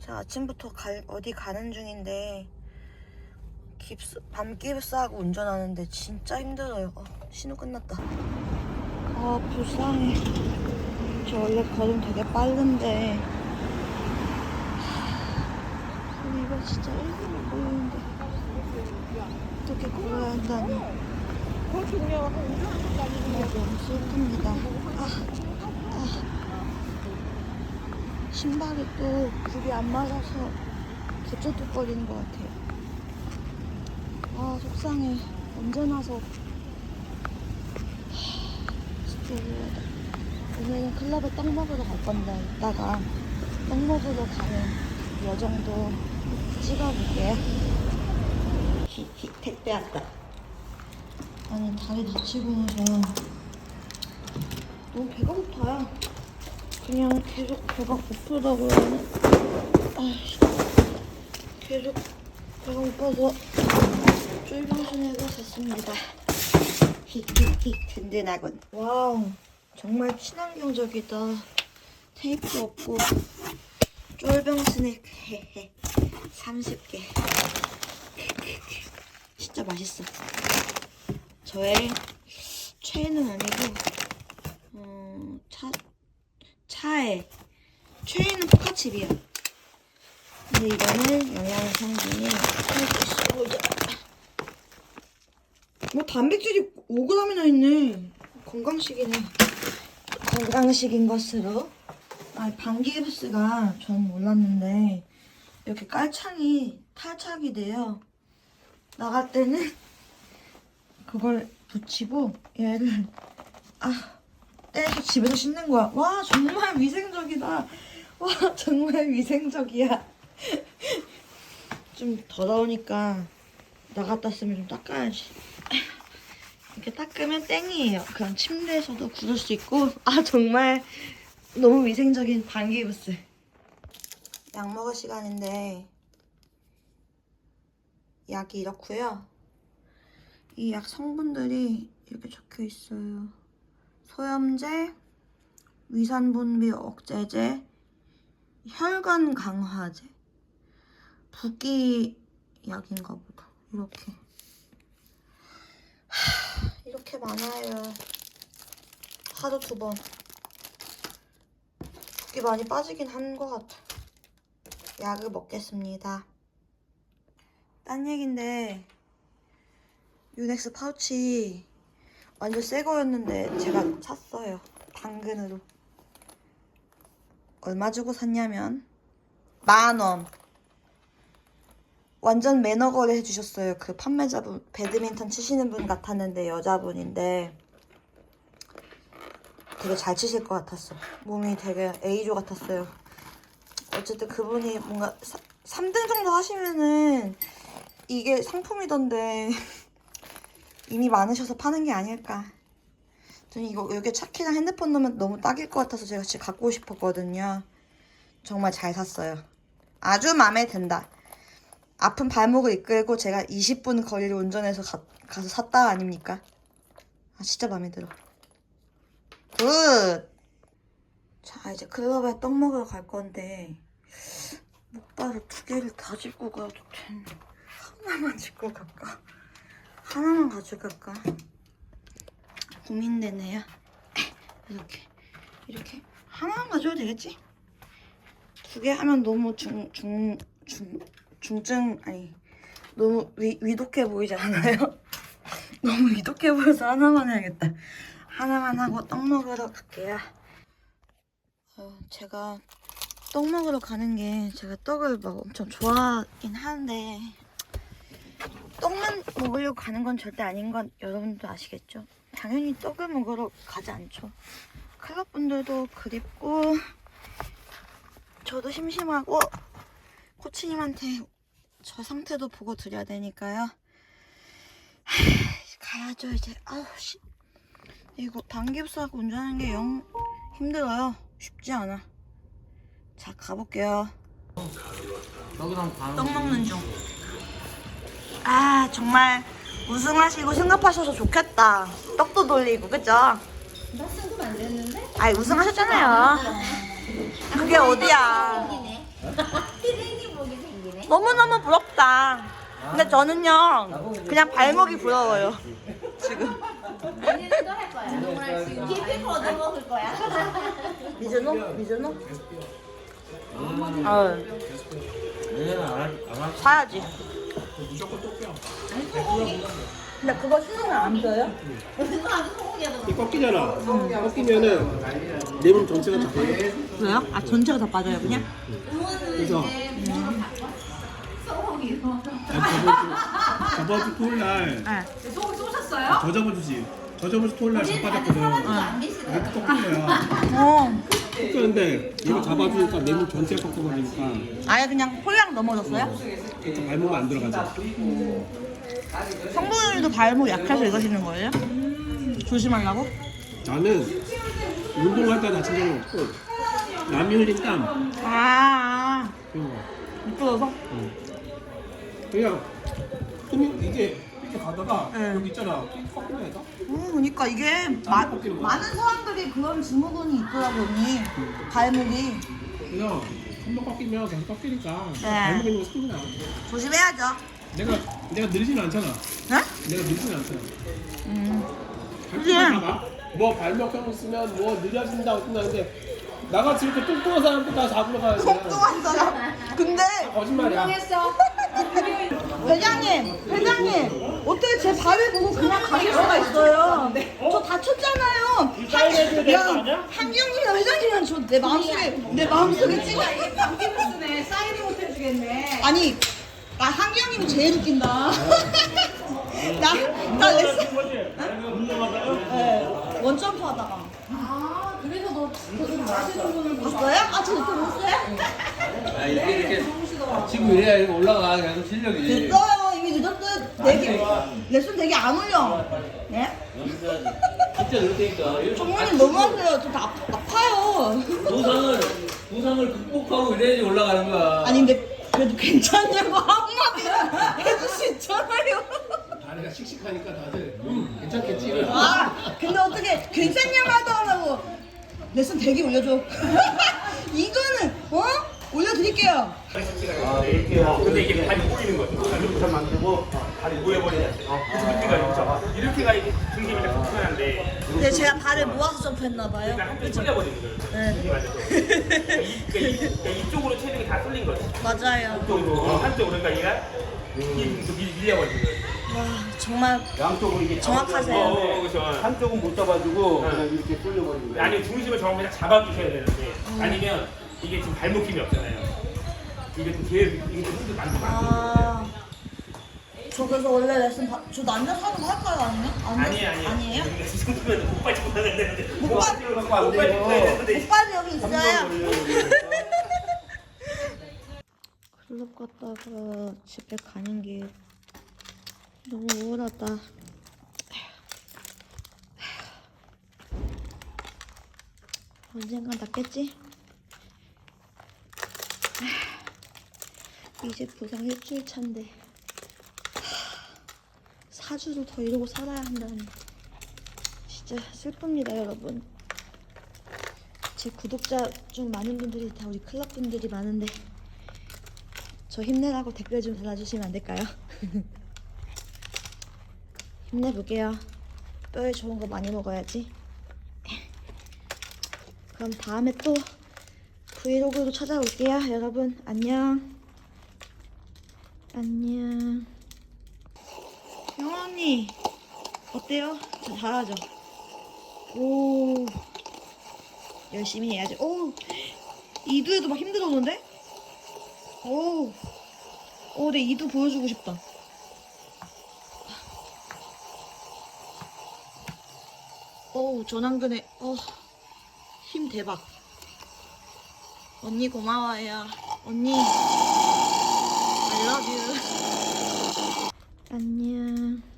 제가 아침부터 갈, 어디 가는 중인데 깁스, 밤 깁스하고 운전하는데 진짜 힘들어요. 어, 신호 끝났다. 아 불쌍해. 저 원래 걸음 되게 빠른데 하, 이거 진짜 일본어 보이는데 어떻게 걸어야 한다니. 너무 슬픕니다. 아, 아. 신발이 또 굽이 안 맞아서 개쩌뚝거리는 것 같아요. 아 속상해. 언제 나서 하, 진짜 우울하다. 오늘은 클럽에 떡 먹으러 갈 건데 이따가 떡 먹으러 가는 여정도 찍어볼게요. 히히 택배 왔다. 아니 다리 다치고 나서 너무 배가 고파요. 그냥 계속 배가 고프다고 하는 계속 배가 고파서 쫄병순에서 샀습니다. 히히히 든든하군. 와우 정말 친환경적이다. 테이프 없고 쫄병 스낵 헤헤 30개 진짜 맛있어. 저의 최애는 아니고 어, 차 차에 최애는 포카칩이야. 근데 이거는 영양 성분이. 뭐 단백질이 5g이나 있네. 건강식이네. 건강식인 것으로. 아, 방기브스가 전 몰랐는데 이렇게 깔창이 탈착이 돼요. 나갈 때는 그걸 붙이고 얘를 아 떼서 집에서 씻는 거야. 와 정말 위생적이다. 와 정말 위생적이야. 좀 더러우니까 나갔다 쓰면 좀 닦아야지. 이렇게 닦으면 땡이에요. 그럼 침대에서도 굳을 수 있고 아 정말 너무 위생적인 방기부스. 약 먹을 시간인데 약이 이렇고요. 이 약 성분들이 이렇게 적혀 있어요. 소염제, 위산분비 억제제, 혈관 강화제, 붓기 약인가 보다. 이렇게. 하, 이렇게 많아요. 하루 두 번. 붓기 많이 빠지긴 한 것 같아. 약을 먹겠습니다. 딴 얘긴데 유넥스 파우치 완전 새 거였는데 제가 샀어요. 당근으로. 얼마 주고 샀냐면 만 원. 완전 매너 거래 해주셨어요. 그 판매자분 배드민턴 치시는 분 같았는데 여자분인데 되게 잘 치실 것 같았어. 몸이 되게 A조 같았어요. 어쨌든 그분이 뭔가 3등 정도 하시면은 이게 상품이던데 이미 많으셔서 파는 게 아닐까. 저는 이거 여기 차키랑 핸드폰 넣으면 너무 딱일 것 같아서 제가 진짜 갖고 싶었거든요. 정말 잘 샀어요. 아주 마음에 든다. 아픈 발목을 이끌고 제가 20분 거리를 운전해서 가, 가서 샀다 아닙니까? 아 진짜 마음에 들어. 굿! 자 이제 클럽에 떡 먹으러 갈 건데 목발을 두 개를 다 짚고 가도 되는데 하나만 짚고 갈까? 하나만 가져갈까? 고민되네요. 이렇게 이렇게 하나만 가져도 되겠지? 두 개 하면 너무 중 중 중 중증 아니 너무 위, 위독해 보이지 않아요? 너무 위독해 보여서 하나만 해야겠다. 하나만 하고 떡 먹으러 갈게요. 어, 제가 떡 먹으러 가는 게 제가 떡을 막 엄청 좋아하긴 하는데 떡만 먹으려고 가는 건 절대 아닌 건 여러분도 아시겠죠? 당연히 떡을 먹으러 가지 않죠. 클럽 분들도 그립고 저도 심심하고 코치님한테 저 상태도 보고 드려야 되니까요. 하, 가야죠 이제. 아우 씨. 이거 방깁스하고 운전하는 게 영 힘들어요. 쉽지 않아. 자 가볼게요. 떡 먹는 중. 아 정말 우승하시고 승급하셔서 좋겠다. 떡도 돌리고 그죠? 나 승급 안 됐는데? 아이 우승하셨잖아요. 그게 어디야? 이네. 너무너무 부럽다. 근데 저는요, 그냥 발목이 부러워요. 지금. 언니는 또 할 거야. 운동을 할 수 있는. 깊이 걷어 먹을 거야. 안 할, 안 할. 사야지. 근데 그거 신으면 안 껴요? 그거 아주 소고기야. 이 꺾이잖아. 꺾이면은 내 몸 전체가 다 빠져. 왜요? 아, 전체가 다 빠져요, 그냥? 그래서 소고기로. 저번 주 토요일 날 네. 소고기 쏘셨어요? 저 저번 주지. 저 저번 주 토요일 날 아직 잡아줬거든. 사라지도 안 이렇게. 꺾인 거야. 어. 꺾였는데 얘가 잡아주니까 내몸 전체가 꺾어버리니까 아예 그냥 홀랑 넘어졌어요? 그러니까 발목은 안 들어가죠. 성분이도 발목 약해서 이거 신는 거예요? 조심하려고? 나는 운동할 때 다친 적은 없고 남이 흘린 땀 아, 그런 거. 미끄러서? 그냥 근데 이게 이렇게 가다가 네. 여기 있잖아. 꺾이는 애가. 음, 그러니까 이게 마, 많은 사람들이 그런 증후군이 있더라고, 언니. 발목이. 그냥 한번 꺾이면 계속 꺾이니까 네. 발목에 있는 거 소리 나. 조심해야죠. 내가 내가 느리지는 않잖아. 네? 내가 느리지는 않잖아. 음. 잡아. 뭐 발목형 쓰면 뭐 느려진다 어쩐다는데 나같이 이렇게 뚱뚱한 사람도 다 잡으러 가야 돼. 뚱뚱한 사람. 근데, 거짓말이야. 했어. 회장님, 회장님, 어떻게 제 발을 보고 그냥 가실 수가 있어요? 저 다쳤잖아요. 한, 야, 한기영이랑 회장님이랑 저내 마음속에, 내 마음속에 찍어. 네 사인을 못 해주겠네. 아니, 나 한기영님이 제일 웃긴다. 나, 나 레슨. 네, 원점프 하다가. 아 그래서 너 그거 마시는 분을 봤어요? 아, 저 그거 봤어요? 아, 이렇게 이렇게 치고 이래야 이거 올라가 계속 실력이. 됐어요. 이미 늦었어요. 되게, 레슨 되게 안 올려. 네? 진짜 그렇다니까. 이렇게 정모님 너무하세요. 저 다 아파요. 부상을 부상을 극복하고 이래야지 올라가는 거야. 아니, 근데 그래도 괜찮냐고 한마디 해줄 수 있잖아요. 다리가 씩씩하니까 다들 음, 괜찮겠지. 아, 근데 어떻게 괜찮냐 말도 안 하고 레슨 되게 올려줘. 이거는 어? 올려드릴게요. 근데 이게 발이 꼬이는 거죠. 이렇게 만들고 발이 모여버리냐. 그래서 이렇게 가 이렇죠. 이렇게 가 이게 중심이 딱 불편한데 근데 제가 발을 모아서 점프했나 봐요. 그러니까 한쪽이 쏠려버리는 거예요. 네. 중심이 맞아서. 이- 그러니까 이- 그러니까 이쪽으로 체중이 다 쏠린 거죠. 맞아요. 한쪽으로 한쪽으로 그러니까 얘가 밀- 밀- 밀려버리는 거예요. 와, 정말 양쪽으로 이게 정확하세요. 어, 어, 그렇죠. 한쪽은 못 잡아주고 네. 그냥 이렇게 쏠려버리는 거예요. 아니 중심을 정확히 딱 잡아주셔야 되는데 아니면 이게 지금 발목 힘이 없잖아요. 이게 좀 제일 이게 좀 힘들 많이 많이. 아. 저 그래서 원래 레슨 바, 저 남자 사는 거 할까요 아니면? 아니에요, 아니에요. 아니에요? 이 정도면 목발 짚고 다녀야 되는데. 목발- 짚고 안 되고. 오빠는 여기 있어요. 클럽 갔다가 집에 가는 게 너무 우울하다. 언젠간 낫겠지? 이제 부상 일주일 차인데 4주를 더 이러고 살아야 한다니 진짜 슬픕니다 여러분 제 구독자 중 많은 분들이 다 우리 클럽 분들이 많은데 저 힘내라고 댓글 좀 달아주시면 안 될까요? 힘내볼게요. 뼈에 좋은 거 많이 먹어야지. 그럼 다음에 또 브이로그로 찾아올게요. 여러분 안녕. 안녕. 영아 언니 어때요? 저 잘하죠? 오. 열심히 해야지. 오, 이두에도 막 힘들었는데? 오, 오, 내 이두 보여주고 싶다. 오, 전완근에, 어, 힘 대박. 언니 고마워요. 언니, I love you. 안녕.